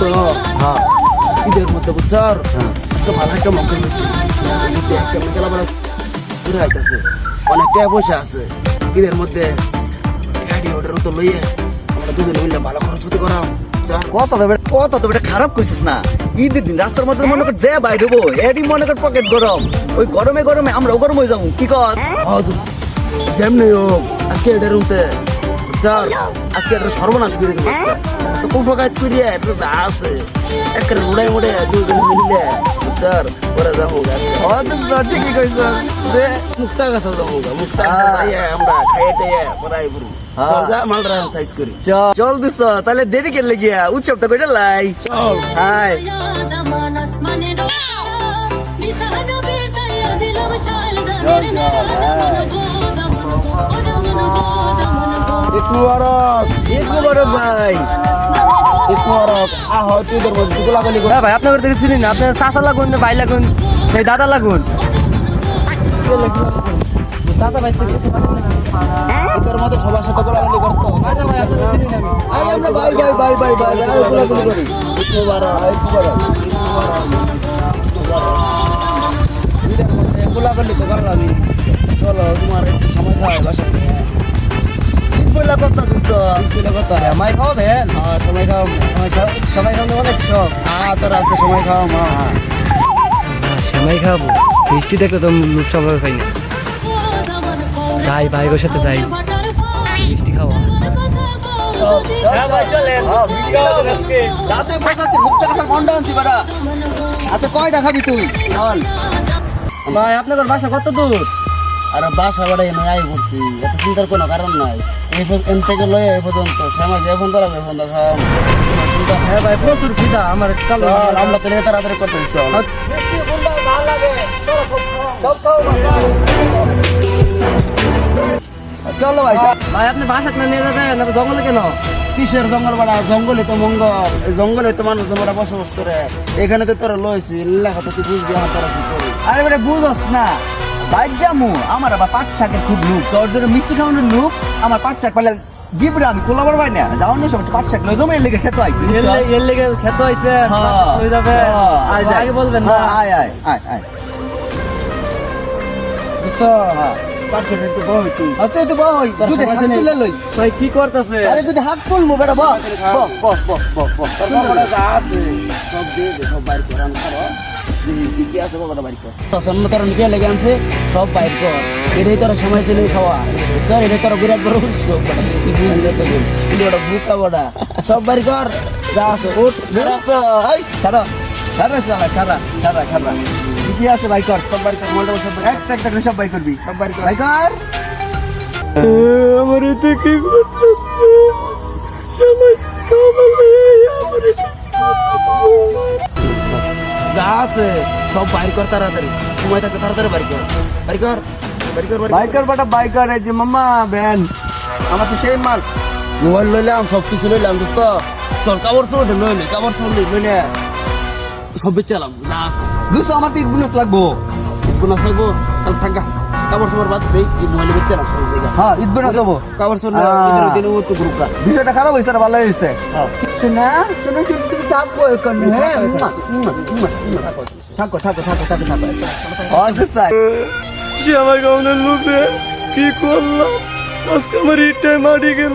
তো হ্যাঁ ঈদের মধ্যে বুঝছর আজকে ভালো একটা মঙ্গল দিচ্ছি ঘুরে আইতেছে অনেক টাকা পয়সা আছে ঈদের মধ্যে গাড়ি ওটার তো লইয়ে আমরা দুজন মিলে ভালো খরচ করতে করাম কত তবে কত এটা খারাপ কইছিস না ঈদের দিন রাস্তার মধ্যে মনে কর যে বাইর এরই মনে কর পকেট গরম ওই গরমে গরমে আমরাও গরম হয়ে যাব কি কর হ্যাঁ যেমনি হোক আজকে এটা রুমতে চল আজকে এটা সর্বনাশ করে দেবো আজকে। আচ্ছা কোন প্রকার করিয়া এটা যা আছে। একটা উড়াই উড়ে দুজন মিলে চল ওরা যাব আজকে। ঠিকই কইছ। দে মুক্তা গাছ যাব মুক্তা গাছ আমরা খাইয়ে টাইয়া পড়াই হ্যাঁ। চল যা মালরা সাইজ করি। চল। চল দোস্ত তাহলে দেরি কেলে গিয়া উৎসবটা কইটা লাই। চল। হাই। ঈদ মুবারক ঈদ মুবারক ভাই। ঈদ মুবারক। আহ তুই তোর মধ্যে গোলাগুলি করে। হ্যাঁ ভাই আপনার থেকে চিনি না। আপনার চাচা লাগুন ভাই লাগুন এই দাদা লাগুন। দাদা ভাই থেকে তোর মধ্যে সবার সাথে গোলাগুলি করতো আরে আমরা ভাই ভাই ভাই ভাই ভাই ভাই গুলাগুলি করি। ঈদ মুবারক ঈদ মুবারক। গোলাগুলি তো করলামই। চলো তোমার একটু সময় খাওয়াই বাসা ঈদ কথা দোস্ত ছিল কথা মাই খাওয়াবেন হ্যাঁ সময় খাও সময় খাও অনেক শখ আ তোর আজকে সময় খাও মা। সেমাই খাব। মিষ্টি দেখলে তো লুপ না। যাই ভাইগোর সাথে যাই। মিষ্টি খাওয়া হ্যাঁ হ্যাঁ আচ্ছা কয়টা খাবি তুই? ভাই আপনাদের বাসা কত দূর? আর বাসা বাড়াই নয় আই করছি এত চিন্তার কোনো কারণ নাই। এই এম থেকে লয়ে এই পর্যন্ত সমাজ এখন এখন দেখাম কোনো চিন্তা নেই। হ্যাঁ ভাই প্রচুর খিদা আমার আমরা তো তাড়াতাড়ি করতে চল। চলো ভাই ভাই আপনি বাসা না নিয়ে যাবেন জঙ্গলে কেন? কিসের জঙ্গল বাড়া জঙ্গলে তো মঙ্গল। এই জঙ্গলে তো মানুষ তোমরা বসবাস করে। এখানে তো তোরা লইছি লেখা তো তুই বুঝবি আমার তোরা কি করি। আরে বেটা বুঝস না। বাইক জামু আমার আবার পাট শাকের খুব লুক। তোর জন্য মিষ্টি খাওয়ানোর লুক। আমার পাট শাক পাইলে জিবরা আমি কোলাবার পাই না। যাওয়ার না সময় পাট শাক লই জমে লেগে খেতে আইছি এর লে- এর লেগে খেতে হয়েছে হয়ে যাবে। আয় আগে বলবেন না। হ্যাঁ, আয় আয় আয় আয়। বুঝতো পাট কেটে তো বই তুই। আর তুই তো বই তোর দুধে সময় হাত নেই। তুলে লই। ভাই কি করতেছে? আরে তুই হাত তুলমু বেটা বস। বস সব দিয়ে সব বাইর কি আছে বাবাটা বাইর কর সন্ন তোর নিকে লেগে আনছে সব বাইর কর এটাই তোর সময় ছিল খাওয়া স্যার এটাই তোর বিরাট বড় উৎসব ওটা বুকটা বড়া সব বাইর কর যা আছে উঠ খারা খারা শালা খারা খারা খারা কি আছে ভাই কর সব বাড়ি কর মলটা সব একটা একটা করে সব বাই করবি সব বাড়ি কর ভাই কর আমার এতে কি করতেছে? সবাই খাওয়া আছে সব বাইর কর তাড়াতাড়ি। সময় থাকে তাড়াতাড়ি বাইর কর। বাইর কর বাইর কর বাইর কর। বাটা বাইকার এই যে মামা ব্যান আমার তো সেই মাল। মোবাইল লইলাম সব কিছু লইলাম দোস্ত। চল কাপড় চোর লইলে কাপড় চোর লইলে সব বেচালাম যা আছে। দোস্ত আমার তো বোনাস লাগবো। বোনাস লাগবো? তাহলে থাকা কাপড় চোর বাদ দেই এই মোবাইল বেচালাম সব জায়গা হ্যাঁ ঈদ বোনাস দেবো কাপড় চোর। দিনে ও তো গ্রুপ বিষয়টা খারাপ হয়েছে ভালো হয়েছে। শোনা তুমি তুমি থাকো এখানে হ্যাঁ। থাকো থাকো থাকো থাকো থাকো দোস্ত সে আমার গাউনের লোভে কি করলাম? আজকে আমার ইটাই মারি গেল।